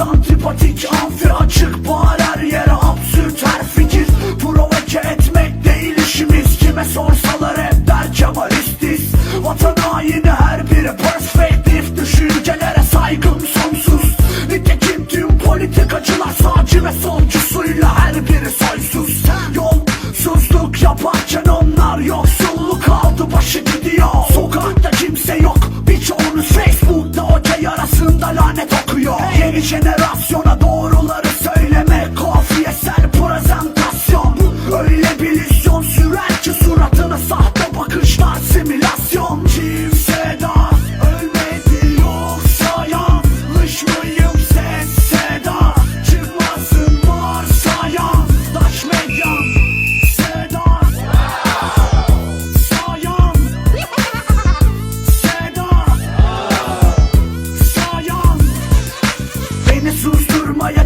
Antipatik amfi açık bağır yere absürt. Her fikir Provoke etmek değil işimiz. Kime sorsalar hep der Kemalistiz Vatan haini her biri perspektif. Düşüncelere saygım sonsuz. Nitekim tüm politikacılar sağcı ve solcusuyla her biri soysuz. Yolsuzluk yaparken onlar yoksulluk aldı başı gidiyor. Generation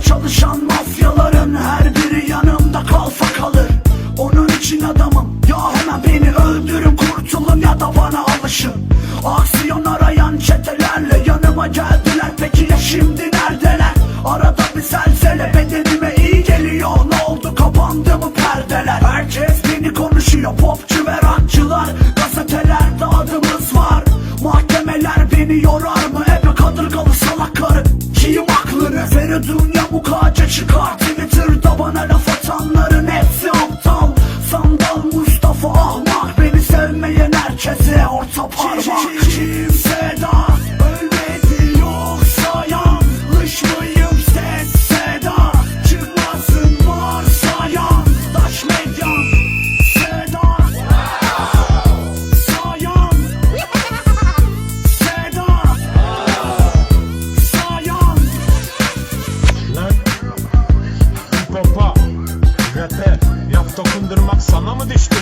çalışan mafyaların her biri yanımda kalfa kalır. Onun için adamım ya hemen beni öldürün kurtulun ya da bana alışın. Aksiyon arayan çetelerle yanıma geldiler. Peki ya şimdi neredeler? Arada bir zelzele bedenime iyi geliyor. Ne oldu? Kapandı mı perdeler? Herkes beni konuşuyor. Popçu ve rockçılar Gazetelerde adımız var. Mahkemeler beni yorar. Ferhat'ın yamuk ağaca çıkartır?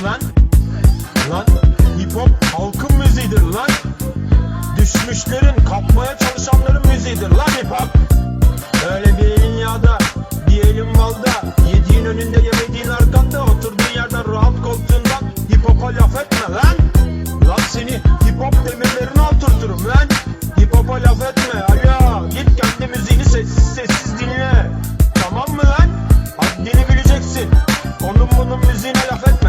lan? Lan hip hop halkın müziğidir lan. Düşmüşlerin, kapmaya çalışanların müziğidir lan hip hop. Öyle bir elin yağda, bir elin balda. Yediğin önünde yemediğin arkanda, oturduğun yerden rahat koltuğundan hip hop'a laf etme lan. Lan seni hip hop demelerine oturturum lan. Hip hop'a laf etme, alo. Git kendi müziğini sessiz sessiz dinle. Tamam mı lan? Haddini bileceksin. Onun bunun müziğine laf etme.